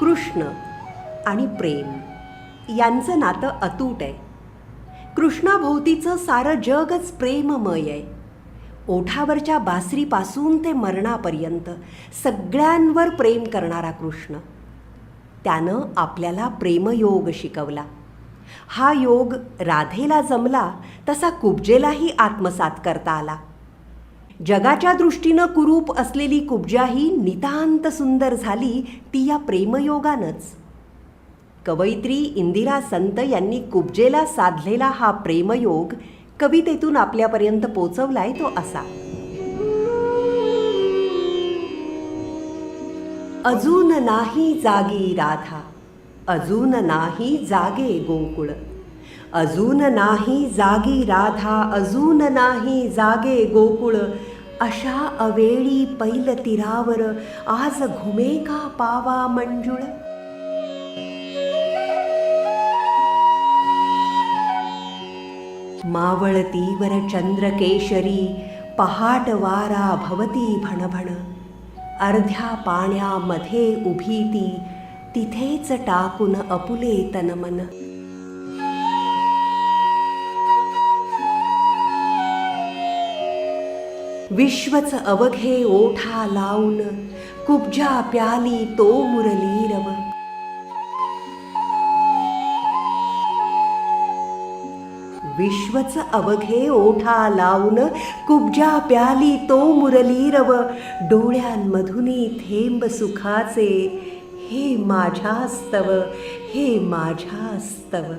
कृष्ण आणि प्रेम. यांचं नातं अतूट आहे. कृष्णाभोवतीचं सारं जगच प्रेममय आहे. ओठावरच्या बासरीपासून ते मरणापर्यंत सगळ्यांवर प्रेम करणारा कृष्ण. त्यानं आपल्याला प्रेमयोग शिकवला. हा योग राधेला जमला तसा कुब्जेलाही आत्मसात करता आला. जगाच्या दृष्टीनं कुरूप असलेली कुब्जाही नितांत सुंदर झाली ती या प्रेमयोगानंच. कवयित्री इंदिरा संत यांनी कुब्जेला साधलेला हा प्रेमयोग कवितेतून आपल्यापर्यंत पोचवलाय तो असा. अजून नाही जागी राधा अजून नाही जागे गोकुळ. अजून नाही जागी राधा अजून नाही जागे गोकुळ. अशा अवेळी पैल तीरावर आज घुमे का पावा मंजुळ? मावळतीवर चंद्रकेशरी पहाट वारा भवती भणभण. अर्ध्या पाण्यामध्ये उभी ती तिथेच टाकून अपुले तनमन विश्वच अवघे ओठा लावून कुब्जा प्याली तो मुरलीरव. विश्वच अवघे ओठा लावून कुब्जा प्याली तो मुरलीरव. डोळ्यांमधुनी थेंब सुखाचे हे माझ्यास्तव हे माझ्यास्तव.